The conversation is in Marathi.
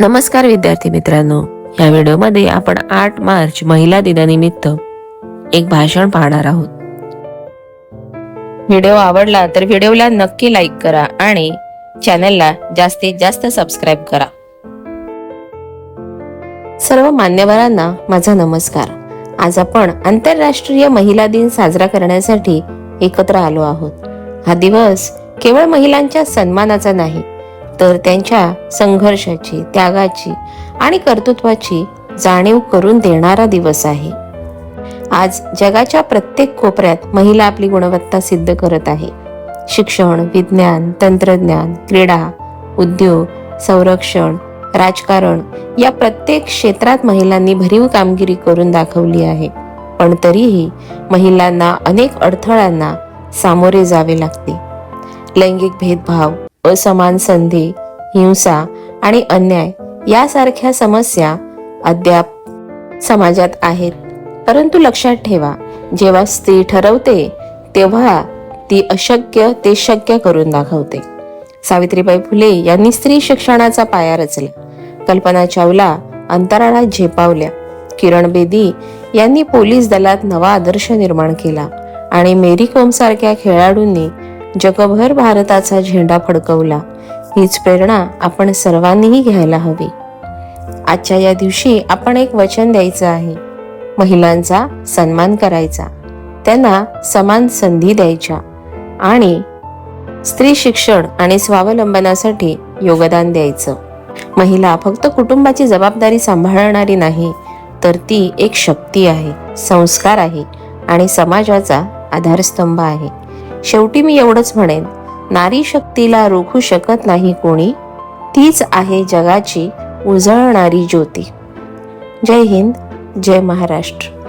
नमस्कार विद्यार्थी मित्रांनो या व्हिडिओमध्ये आपण आठ मार्च महिला दिनानिमित्त एक भाषण पाहणार आहोत. व्हिडिओ आवडला तर व्हिडिओला नक्की लाईक करा आणि चॅनलला जास्तीत जास्त सबस्क्राईब करा. सर्व मान्यवरांना माझा नमस्कार. आज आपण आंतरराष्ट्रीय महिला दिन साजरा करण्यासाठी एकत्र आलो आहोत. हा दिवस केवळ महिलांच्या सन्मानाचा नाही तर त्यांच्या संघर्षाची त्यागाची आणि कर्तृत्वाची जाणीव करून देणारा दिवस आहे. आज जगाच्या प्रत्येक कोपऱ्यात महिला आपली गुणवत्ता सिद्ध करत आहे. शिक्षण विज्ञान तंत्रज्ञान क्रीडा उद्योग संरक्षण राजकारण या प्रत्येक क्षेत्रात महिलांनी भरीव कामगिरी करून दाखवली आहे. पण तरीही महिलांना अनेक अडथळ्यांना सामोरे जावे लागते. लैंगिक भेदभाव असमान संधी हिंसा आणि अन्याय यासारख्या समस्या अद्याप समाजात आहेत. परंतु लक्षात ठेवा जेव्हा स्त्री ठरवते तेव्हा ती अशक्य ते शक्य करून दाखवते. सावित्रीबाई फुले यांनी स्त्री शिक्षणाचा पाया रचला. कल्पना चावला अंतराळात झेपावल्या. किरण बेदी यांनी पोलीस दलात नवा आदर्श निर्माण केला आणि मेरी कोम सारख्या खेळाडूंनी जगभर भारताचा झेंडा फडकवला. हीच प्रेरणा आपण सर्वांनीही घ्यायला हवी. आजच्या या दिवशी आपण एक वचन द्यायचं आहे. महिलांचा सन्मान करायचा. त्यांना समान संधी द्यायच्या. आणि स्त्री शिक्षण आणि स्वावलंबनासाठी योगदान द्यायचं. महिला फक्त कुटुंबाची जबाबदारी सांभाळणारी नाही तर ती एक शक्ती आहे संस्कार आहे आणि समाजाचा आधारस्तंभ आहे. शेवटी मी एवढंच म्हणेन नारी शक्तीला रोखू शकत नाही कोणी तीच आहे जगाची उजळणारी ज्योती. जय हिंद जय महाराष्ट्र.